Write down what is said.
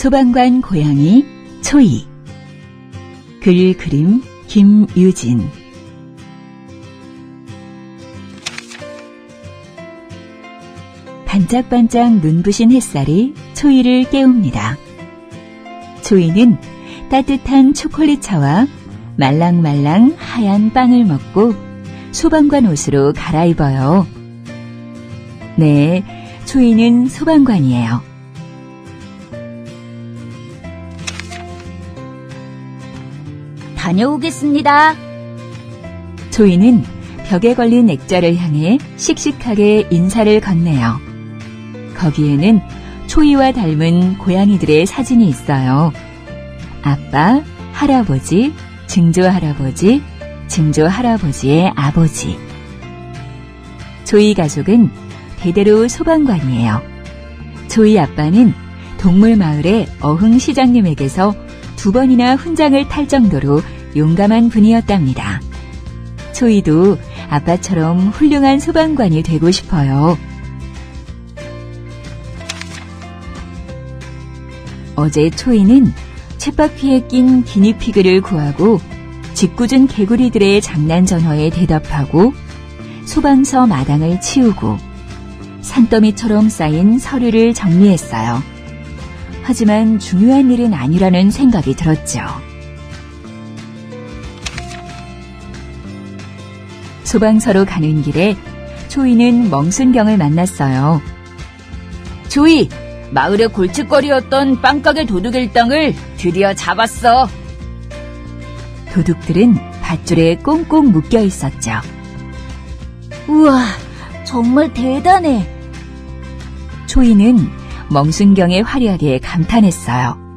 소방관 고양이 초이 글 그림 김유진 반짝반짝 눈부신 햇살이 초이를 깨웁니다. 초이는 따뜻한 초콜릿 차와 말랑말랑 하얀 빵을 먹고 소방관 옷으로 갈아입어요. 네, 초이는 소방관이에요. 다녀오겠습니다. 초이는 벽에 걸린 액자를 향해 씩씩하게 인사를 건네요. 거기에는 초이와 닮은 고양이들의 사진이 있어요. 아빠, 할아버지, 증조 할아버지, 증조 할아버지의 아버지. 초이 가족은 대대로 소방관이에요. 초이 아빠는 동물마을의 어흥 시장님에게서 두 번이나 훈장을 탈 정도로 용감한 분이었답니다. 초이도 아빠처럼 훌륭한 소방관이 되고 싶어요. 어제 초이는 쳇바퀴에 낀 기니피그를 구하고 짓궂은 개구리들의 장난 전화에 대답하고 소방서 마당을 치우고 산더미처럼 쌓인 서류를 정리했어요. 하지만 중요한 일은 아니라는 생각이 들었죠. 소방서로 가는 길에 초이는 멍순경을 만났어요. 조이, 마을의 골칫거리였던 빵가게 도둑 일당을 드디어 잡았어. 도둑들은 밧줄에 꽁꽁 묶여 있었죠. 우와, 정말 대단해. 초이는 멍순경의 화려하게 감탄했어요.